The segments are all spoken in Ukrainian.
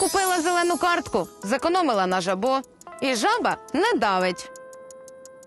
Купила зелену картку, зекономила на жабо, і жаба не давить.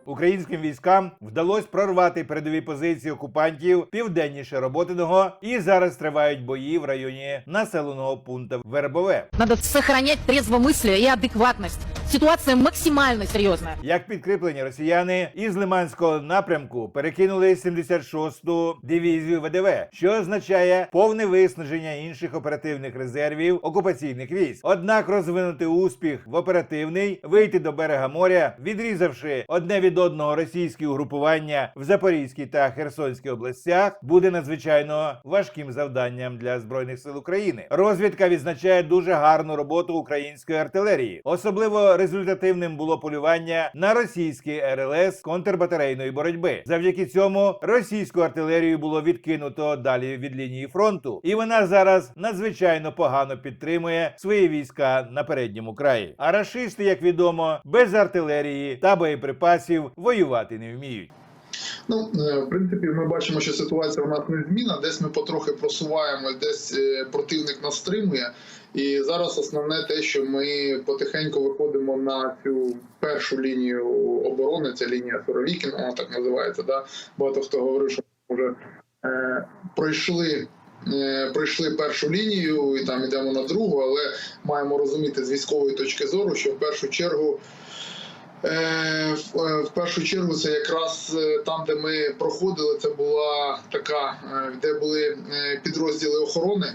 Українським військам вдалося прорвати передові позиції окупантів південніше роботиного, і зараз тривають бої в районі населеного пункту Вербове. Надо сохранять трезвомыслие і адекватность. Ситуация максимально серьезная. Як підкріплені росіяни із Лиманського напрямку перекинули 76-ту дивізію ВДВ, що означає повне виснаження інших оперативних резервів окупаційних військ. Однак розвинути успіх в оперативний, вийти до берега моря, відрізавши одне від одного російські угрупування в Запорізькій та Херсонській областях, буде надзвичайно важким завданням для збройних сил України. Розвідка відзначає дуже гарну роботу української артилерії. Особливо результативним було полювання на російські РЛС контрбатарейної боротьби. Завдяки цьому російську артилерію було відкинуто далі від лінії фронту, і вона зараз надзвичайно погано підтримує свої війська на передньому краї. А рашисти, як відомо, без артилерії та боєприпасів воювати не вміють. Ну, е, в принципі, ми бачимо, що ситуація у нас незмінна. Десь ми потрохи просуваємось, десь е, противник нас стримує. І зараз основне те, що ми потихеньку виходимо на цю першу лінію оборони, це лінія Суровікіна, вона так називається. Да? Багато хто говорив, що вже е, пройшли. е, Пройшли першу лінію і там йдемо на другу, але маємо розуміти з військової точки зору, що в першу чергу Е, В е, першу чергу це якраз там, де ми проходили, це була така, де були підрозділи охорони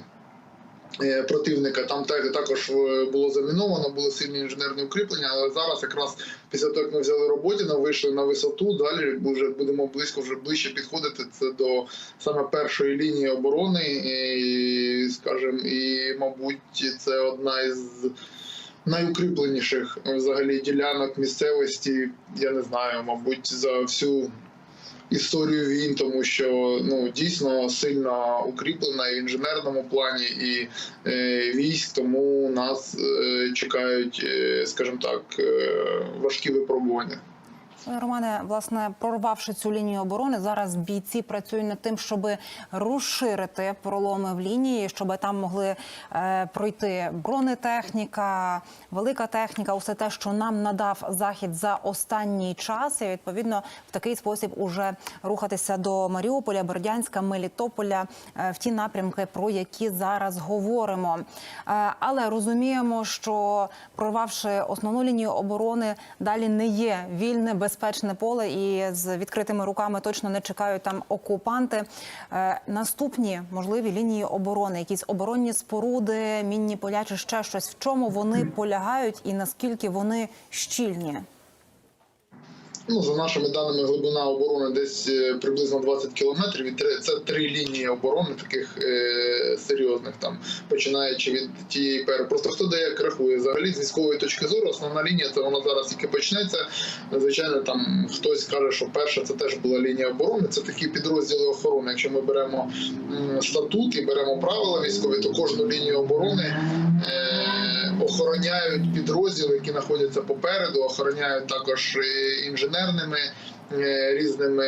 противника. Там також е, було заміновано, були сильні інженерні укріплення. Але зараз, якраз після того, як ми взяли Роботіна, вийшли на висоту. Далі вже будемо близько вже ближче підходити. Це до саме першої лінії оборони, і скажімо, і мабуть, це одна із найукріпленіших е, взагалі ділянок місцевості, я не знаю, мабуть, за всю історію війн, тому що ну дійсно сильно укріплена і в інженерному плані, і е, військ, тому нас е, чекають, е, скажімо так, е, важкі випробування. Романе, власне, прорвавши цю лінію оборони, зараз бійці працюють над тим, щоб розширити проломи в лінії, щоб там могли е, пройти бронетехніка, велика техніка, усе те, що нам надав захід за останній час, і відповідно в такий спосіб уже рухатися до Маріуполя, Бердянська, Мелітополя е, в ті напрямки, про які зараз говоримо. Е, але розуміємо, що прорвавши основну лінію оборони, далі не є вільне безпечне поле, і з відкритими руками точно не чекають там окупанти. Е, наступні можливі лінії оборони, якісь оборонні споруди, мінні поля чи ще щось. В чому вони полягають і наскільки вони щільні? Ну, за нашими даними, глибина оборони десь е, приблизно 20 кілометрів. І це три лінії оборони, таких е, серйозних, там починаючи від тієї пер. Просто хто де як рахує. Взагалі, з військової точки зору, основна лінія це вона зараз тільки почнеться. Звичайно, там хтось каже, що перша це теж була лінія оборони. Це такі підрозділи охорони. Якщо ми беремо статут і беремо правила військові, то кожну лінію оборони. Е, охороняють підрозділи, які знаходяться попереду, охороняють також інженерними е, різними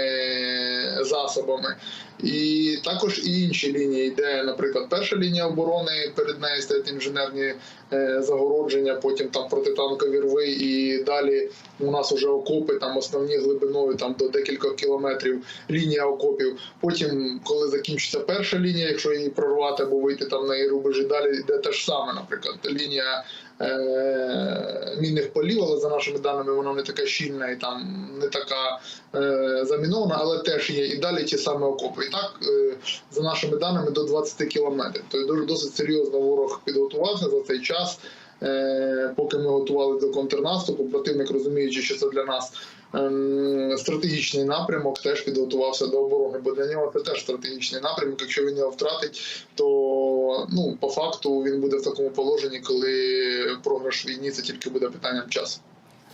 засобами. І також і інші лінії, де, наприклад, перша лінія оборони, перед нею стоять інженерні е, загородження, потім там протитанкові рви, і далі у нас вже окопи там основні глибиною там до декількох кілометрів лінія окопів. Потім, коли закінчиться перша лінія, якщо її прорвати або вийти там на її рубежі, далі йде те ж саме, наприклад, лінія е, мінних полів, але за нашими даними вона не така щільна і там не така е, замінована, але теж є. І далі ті самі окопи. І так, е, за нашими даними, до 20 кілометрів. Тобто досить серйозно ворог підготувався за цей час. Е, Поки ми готували до контрнаступу, противник, розуміючи, що це для нас ем, стратегічний напрямок, теж підготувався до оборони, бо для нього це теж стратегічний напрямок. Якщо він його втратить, то ну по факту він буде в такому положенні, коли програш війні це тільки буде питанням часу.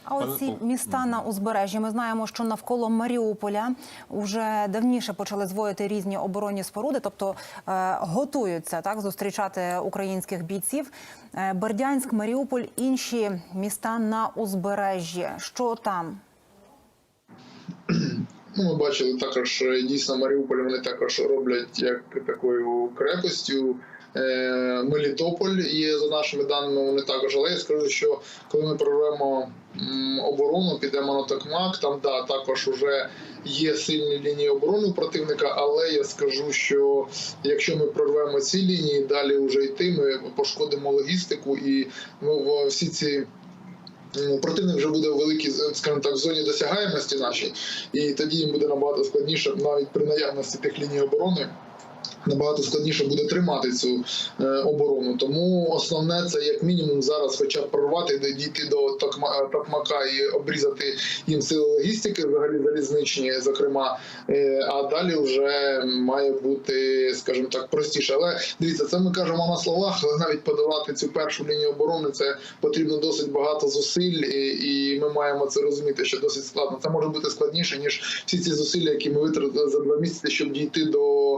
А оці міста на узбережжі. Ми знаємо, що навколо Маріуполя вже давніше почали зводити різні оборонні споруди, тобто е, готуються так зустрічати українських бійців. Е, Бердянськ, Маріуполь, інші міста на узбережжі. Що там? Ну, ми бачили також е, дійсно Маріуполь. Вони також роблять як такою крепостю. Е, Мелітополь є за нашими даними. Вони також. Але я скажу, що коли ми прорвемо оборону, підемо на Токмак, там да також вже є сильні лінії оборони противника. Але я скажу, що якщо ми прорвемо ці лінії, далі вже йти, ми пошкодимо логістику і ну, всі ці. Противник вже буде в великій, скажімо так, в зоні досягаємості нашій, і тоді їм буде набагато складніше, навіть при наявності тих ліній оборони, набагато складніше буде тримати цю е, оборону. Тому основне це як мінімум зараз, хоча б прорвати, дійти до Токма- Токмака і обрізати їм сили логістики, взагалі залізничні, зокрема. Е, А далі вже має бути, скажімо так, простіше. Але дивіться, це ми кажемо на словах, але навіть подолати цю першу лінію оборони це потрібно досить багато зусиль, і ми маємо це розуміти, що досить складно. Це може бути складніше ніж всі ці зусилля, які ми витратили за два місяці, щоб дійти до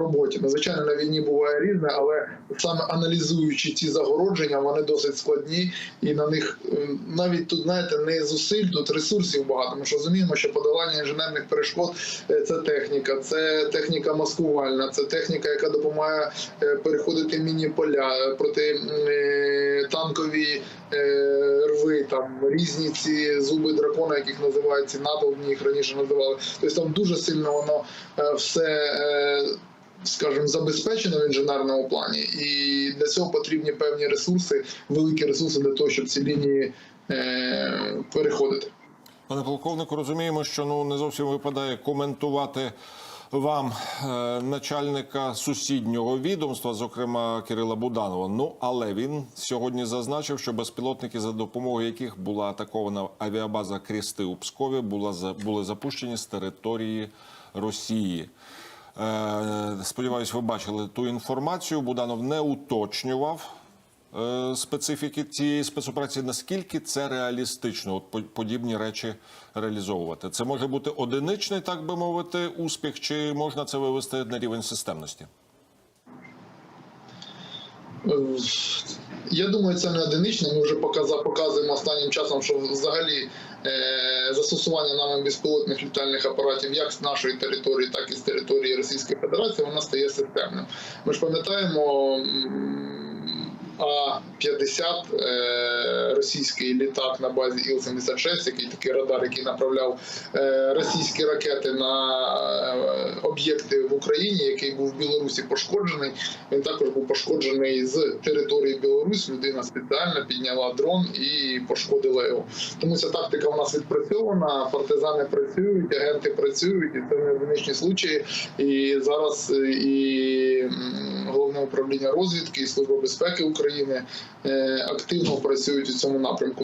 роботи. Ну, звичайно, на війні буває різне, але саме аналізуючи ці загородження, вони досить складні, і на них е, навіть тут знаєте не зусиль, тут ресурсів багато. Ми ж розуміємо, що подолання інженерних перешкод е, це техніка, це техніка маскувальна, це техніка, яка допомагає е, переходити міні-поля проти е, танкові е, рви, там різні ці зуби дракона, яких називають ці натовпні, їх раніше називали. Тобто там дуже сильно воно все. Скажімо, забезпечено в інженерному плані, і для цього потрібні певні ресурси, великі ресурси для того, щоб ці лінії е, переходити. Пане полковнику, розуміємо, що ну не зовсім випадає коментувати вам е, начальника сусіднього відомства, зокрема Кирила Буданова. Ну але він сьогодні зазначив, що безпілотники, за допомогою яких була атакована авіабаза Крісти у Пскові, була за були запущені з території Росії. Е, сподіваюсь, ви бачили ту інформацію. Буданов не уточнював е, специфіки цієї спецоперації. Наскільки це реалістично? От подібні речі реалізовувати? Це може бути одиничний, так би мовити, успіх, чи можна це вивести на рівень системності? Я думаю, це не одиничне. Ми вже показуємо останнім часом, що взагалі е, застосування нами безпілотних літальних апаратів як з нашої території, так і з території Російської Федерації, вона стає системним. Ми ж пам'ятаємо. м, А-50 е, російський літак на базі Іл-76, який такий радар, який направляв е, російські ракети на е, об'єкти в Україні, який був в Білорусі пошкоджений. Він також був пошкоджений з території Білорусі. Людина спеціально підняла дрон і пошкодила його. Тому ця тактика у нас відпрацьована. Партизани працюють, агенти працюють, і це не одиничні случаї. І зараз і головне управління розвідки і служба безпеки України активно працюють у цьому напрямку.